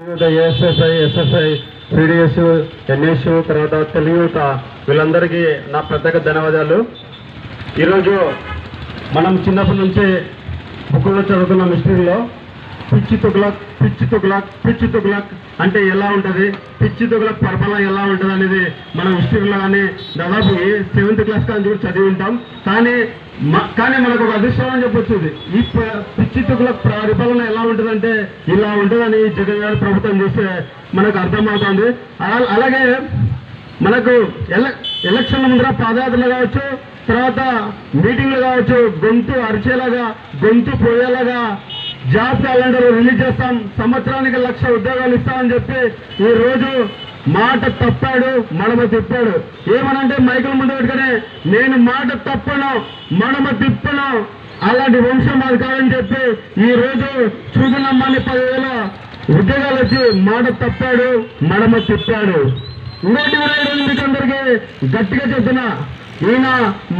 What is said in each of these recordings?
SSI SSI CDS NS తర్వాత తెలుగు వీళ్ళందరికీ నా ప్రత్యేక ధన్యవాదాలు. ఈరోజు మనం చిన్నప్పటి నుంచి బుక్కులో చదువుకున్న మిస్టరీలో పిచ్చి తుగ్లక్ పిచ్చి తుగ్లక్ పిచ్చి తుగ్లక్ అంటే ఎలా ఉంటుంది? పిచ్చి తుగ్లక్ పరపల ఎలా ఉంటుంది అనేది మనం హిస్టరీలో కానీ దాదాపు సెవెంత్ క్లాస్ కానీ కూడా చదివి ఉంటాం. కానీ కానీ మనకు ఒక అధిష్టానం అని చెప్పొచ్చు ఇది. ఈ ప- పరిపాలన ఎలా ఉంటుందంటే ఇలా ఉంటుందని జగన్ గారి ప్రభుత్వం చూస్తే మనకు అర్థమవుతుంది అలా- అలాగే మనకు ఎల ఎలక్షన్ల ముందర పాదయాత్రలు కావచ్చు తర్వాత మీటింగ్లు కావచ్చు గొంతు అరిచేలాగా గొంతు పోయేలాగా జాబ్ క్యాలెండర్ రిలీజ్ చేస్తాం సంవత్సరానికి లక్ష ఉద్యోగాలు ఇస్తామని చెప్పి ఈ రోజు మాట తప్పాడు మడమ తిప్పాడు. ఏమనంటే మైకుల ముందు పెట్టుకునే నేను మాట తప్పను మడమ తిప్పను అలాంటి వంశం అది కాదని చెప్పి ఈ రోజు చూపినమ్మని పదివేల ఉద్యోగాలు వచ్చి మాట తప్పాడు మడమ తిప్పాడు. ఇంకోటి వినాయకుడు మీకు అందరికీ గట్టిగా చెప్తున్నా ఈయన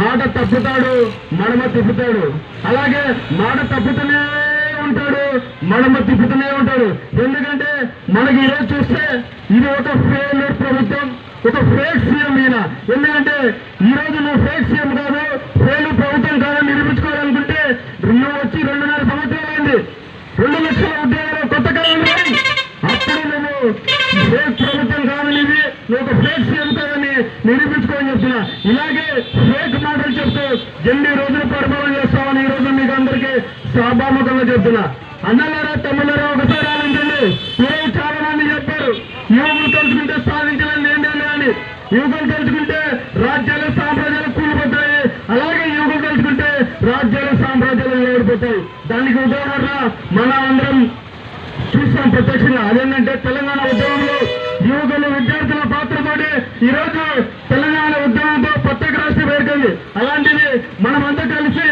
మాట తప్పుతాడు మడమ తిప్పుతాడు. అలాగే మాట తప్పుతూనే ఉంటాడు మనము తిప్పుతూనే ఉంటాడు. ఎందుకంటే మనకి ఈరోజు చూస్తే ఇది ఒక ఫెయిల్యూర్ ప్రభుత్వం ఒక ఫేక్ సీఎం ఈయన. ఎందుకంటే ఈ రోజు నువ్వు ఫేక్ సీఎం కాదు ఫెయిల్ ప్రభుత్వం కాదని నిరూపించుకోవాలనుకుంటే నువ్వు వచ్చి రెండున్నర సంవత్సరాలైంది రెండు లక్షల ఉద్యోగాలు కొత్త కాలం అప్పుడు నువ్వు ఫేక్ ప్రభుత్వం కాదని ఇది నువ్వు ఒక ఫేక్ సీఎం కాదని నిరూపించుకోని చెప్తున్నా. ఇలాగే ఫేక్ మాటలు చెప్తూ ఎన్ని రోజులు పరిపాలన చేస్తామని ఈ రోజు మీకు అందరికీ సభాముఖంగా చెప్తున్నా. అన్నలారా తమ్ముళ్ళారా ఒకసారి ఆలోచించండి. ఈరోజు చాలా మంది చెప్పారు? యువకులు తలుచుకుంటే సాధించాలని ఏంటంటే అని యువకులు తలుచుకుంటే రాజ్యాలు సామ్రాజ్యాలు కూలిపోతాయి. అలాగే యువకులు తలుచుకుంటే రాజ్యాలు సామ్రాజ్యాలు నిలబడిపోతాయి. దానికి ఉదాహరణ మన అందరం చూస్తాం ప్రత్యక్షంగా. అదేంటంటే తెలంగాణ ఉద్యమంలో యువకులు విద్యార్థుల పాత్రతోటి ఈ రోజు తెలంగాణ ఉద్యమంతో ప్రత్యేక రాష్ట్రం ఏర్పడింది. అలాంటిది మనమంతా కలిసి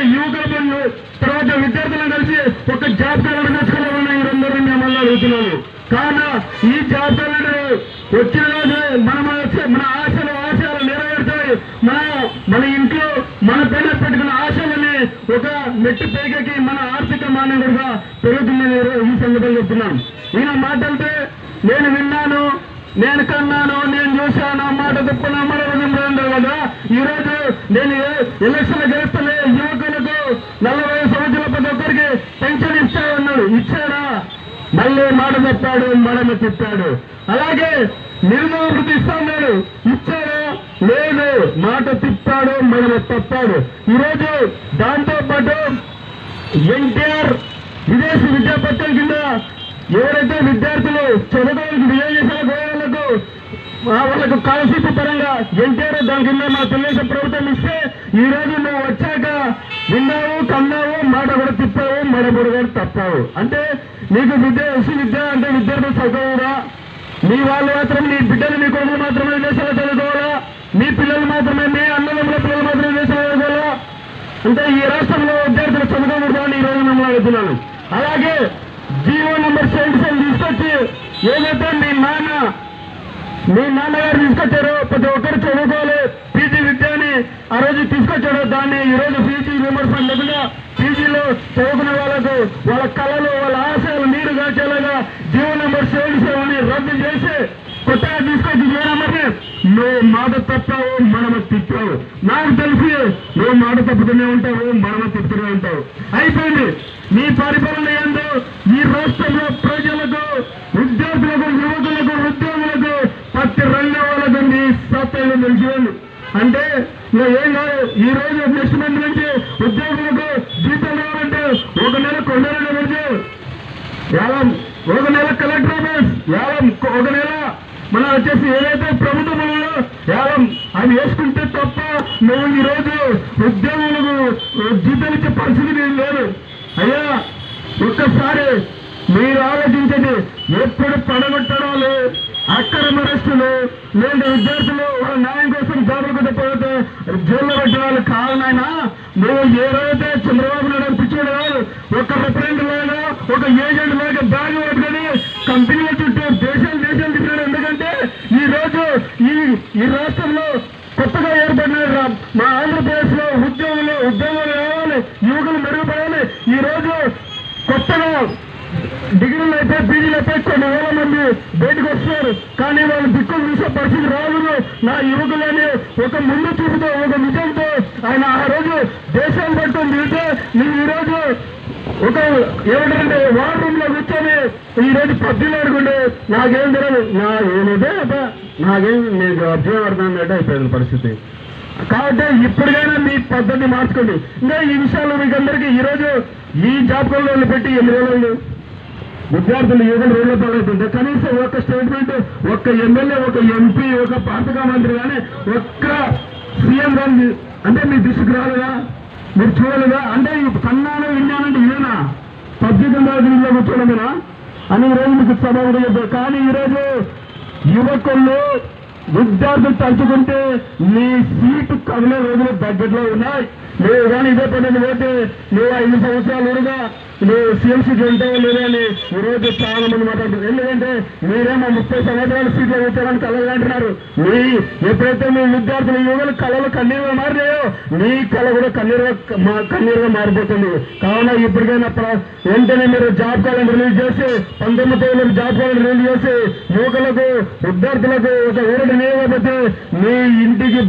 విద్యార్థులను కలిసి ఒక జాబ్ క్యాలెండర్ తెచ్చుకోవాలని మీరందరూ మిమ్మల్ని అడుగుతున్నాను కావున ఈ జాబ్ క్యాలెండర్ వచ్చిన రోజు మనం మన ఆశలు ఆశలు నెరవేరుతాయి. మన మన ఇంట్లో మన పైన పెట్టుకున్న ఆశలని ఒక మెట్టు పైకి మన ఆర్థిక మానవుడుగా పెరుగుతుందని ఈ సందర్భంగా చెప్తున్నాను ఈయన మాటలతో నేను విన్నాను నేను కన్నాను నేను చూశాను మాట తప్పున మరో కదా. ఈ రోజు నేను ఎలక్షన్ గెలుపు యువకులకు నలభై సంవత్సరాల ప్రతి ఒక్కరికి పెన్షన్ ఇచ్చాడన్నాడు ఇచ్చాడా మళ్ళీ మాట చెప్పాడు మడమ తిప్పాడు అలాగే నిరుద్యోగ ఇస్తాడు ఇచ్చాడు లేదు మాట తిప్పాడు మడమ తప్పాడు. ఈరోజు దాంతో పాటు ఎన్టీఆర్ విదేశీ విద్యా పత్రం కింద ఎవరైతే విద్యార్థులు చదువుకోవడానికి విజయదేశాలకు పోయేవాళ్ళకు వాళ్ళకు స్కాలర్షిప్ పరంగా ఎన్టీఆర్ దాని కింద మా తెలుగుదేశం ప్రభుత్వం ఇస్తే ఈ రోజు నువ్వు వచ్చాక విన్నావు కన్నావు మాట కూడా తిప్పావు మడబడి కూడా తప్పావు. అంటే నీకు విద్య ఎస్సీ విద్య అంటే విద్యార్థులు చదువురా మీ వాళ్ళు మాత్రం నీ బిడ్డలు మీ కొడుకులు మాత్రమే విదేశాలు చదువుకోవాలా? మీ పిల్లలు మాత్రమే మీ అన్నదమ్ముల పిల్లలు మాత్రమే విదేశాలు చదువుకోవాలా? అంటే ఈ రాష్ట్రంలో విద్యార్థులు చదువుకోకూడదని అని ఈ రోజు మిమ్మల్ని అడుగుతున్నాను. అలాగే జీవో నెంబర్ సెవెన్ తీసుకొచ్చి ఏదైతే మీ నాన్న మీ నాన్నగారు తీసుకొచ్చారో ప్రతి ఒక్కరు చదువుకోవాలి. పీజీ విద్యని ఆ రోజు తీసుకొచ్చాడో దాన్ని ఈ రోజు పీజీ విమర్శనం లేకుండా పీజీలో చదువుకునే వాళ్ళకు వాళ్ళ కళలు వాళ్ళ ఆశయాలు నీరు కాచేలాగా జీవో నెంబర్ సెవెంటీ సెవెన్ చేసి కొత్తగా తీసుకొచ్చి జీవో నువ్వు మాట తప్పావు మనమ తిప్పావు నాకు తెలిసి నువ్వు మాట తప్పుతూనే ఉంటావు మనమ తిప్పుతూనే ఉంటావు. అయిపోయింది. నీ పరిపాలన ఏందో ఈ రాష్ట్రంలో ప్రజలకు ఉద్యోగులకు యువకులకు ఉద్యోగులకు ప్రతి రంగం వాళ్ళకు నీ సత్తాలు నిలిచిపోయింది అంటే నువ్వు ఏం కాదు ఈ రోజు నెక్స్ట్ మంత్ నుంచి ఉద్యోగులకు జీతం కావాలంటే ఒక నెల కొండ నుంచి ఒక నెల కలెక్టర్ ఆఫీస్ యాలం ఒక నెల. మనం వచ్చేసి ఏదైతే ప్రభుత్వం ఉందో యాలం అది వేసుకుంటే తప్ప నువ్వు ఈ రోజు ఉద్యోగులకు జీతం ఇచ్చే పరిస్థితి లేదు. అయ్యా ఒక్కసారి మీరు ఆలోచించండి. ఎప్పుడు పడగొట్టడాలు అక్రమ అరెస్టులు లేదంటే విద్యార్థులు వాళ్ళ న్యాయం కోసం జాబులకు పోతే జైల్లో పెట్టే వాళ్ళు కాదు నాయన. నువ్వు ఏ రోజైతే చంద్రబాబు నాయుడు పిచ్చాడు ఒక రిప్రజెంట్ లాగా ఒక ఏజెంట్ లాగా బ్యాగ్ పట్టుకొని కంపెనీల చుట్టూ దేశాలు దేశాలు తిప్పాడు ఎందుకంటే ఈ రోజు ఈ రాష్ట్రంలో కొత్తగా ఏర్పడిన రా- మా ఆంధ్రప్రదేశ్లో ఉద్యోగులు ఉద్యోగాలు రావాలి యువకులు మెరుగుపడాలి. ఈ రోజు కొత్తగా డిగ్రీలు అయితే పీజీలు అయితే కొన్ని వేల మంది బయటకు వస్తున్నారు. కానీ వాళ్ళు దిక్కులు చూసే పరిస్థితి రాదు నా యువకులని ఒక ముందు చూపుతో ఒక నిజంతో ఆయన ఆ రోజు దేశం పట్టు నిలితే నువ్వు ఈరోజు ఒక ఏమిటంటే వార్ రూమ్లో కూర్చొని ఈ రోజు పబ్జీలు ఆడుకుంటే నాకేం తెలియదు నా ఏమిదే అబ్బా, నాకేం నేను అబ్జర్వ్ అంటే అయిపోయింది పరిస్థితి. కాబట్టి ఇప్పటికైనా మీ పద్ధతిని మార్చుకోండి. ఇంకా ఈ విషయాలు మీకు అందరికీ ఈ రోజు ఈ జాబ్ పెట్టి ఎన్ని రోజులు విద్యార్థులు యువకులు రోడ్ల పాలవుతుంటే కనీసం ఒక స్టేట్మెంట్ ఒక్క ఎమ్మెల్యే ఒక ఎంపీ ఒక పాతక మంత్రి కానీ ఒక్క సీఎం కానీ అంటే మీ దృష్టికి రాలేదా? మీరు చూడలేదా? అంటే ఈ పబ్లిక్ ఇంట్లో కూర్చోడమేనా అని ఈ రోజు మీకు సభ కూడా చెప్పారు కానీ ఈరోజు యువకులు విద్యార్థులు తలుచుకుంటే మీ సీటు కదిలే రోజులు దగ్గరలో ఉన్నాయి. నువ్వు కానీ ఇదే పద్ధతి పోతే నువ్వు ఐదు సంవత్సరాలు నువ్వు సీఎంసీకి సీట్ లేదా అని ఈరోజు రోజు చాలా మంది మాట్లాడుతున్నారు. ఎందుకంటే మీరేమో ముప్పై సంవత్సరాల సీట్లు కూర్చోడానికి కలలు అంటున్నారు. మీ ఎప్పుడైతే మీ విద్యార్థులు యువకులు కళలు కన్నీరుగా మారినాయో మీ కళ కూడా కన్నీరుగా మా- కన్నీరుగా మారిపోతుంది. కావున ఇప్పటికైనా వెంటనే మీరు జాబ్ కాలం రిలీజ్ చేసి పంతొమ్మిది తేదీలకు జాబ్ కాలం రిలీజ్ చేసి యువకులకు విద్యార్థులకు ఒక ఊరటి నియోగపతి మీ ఇంటికి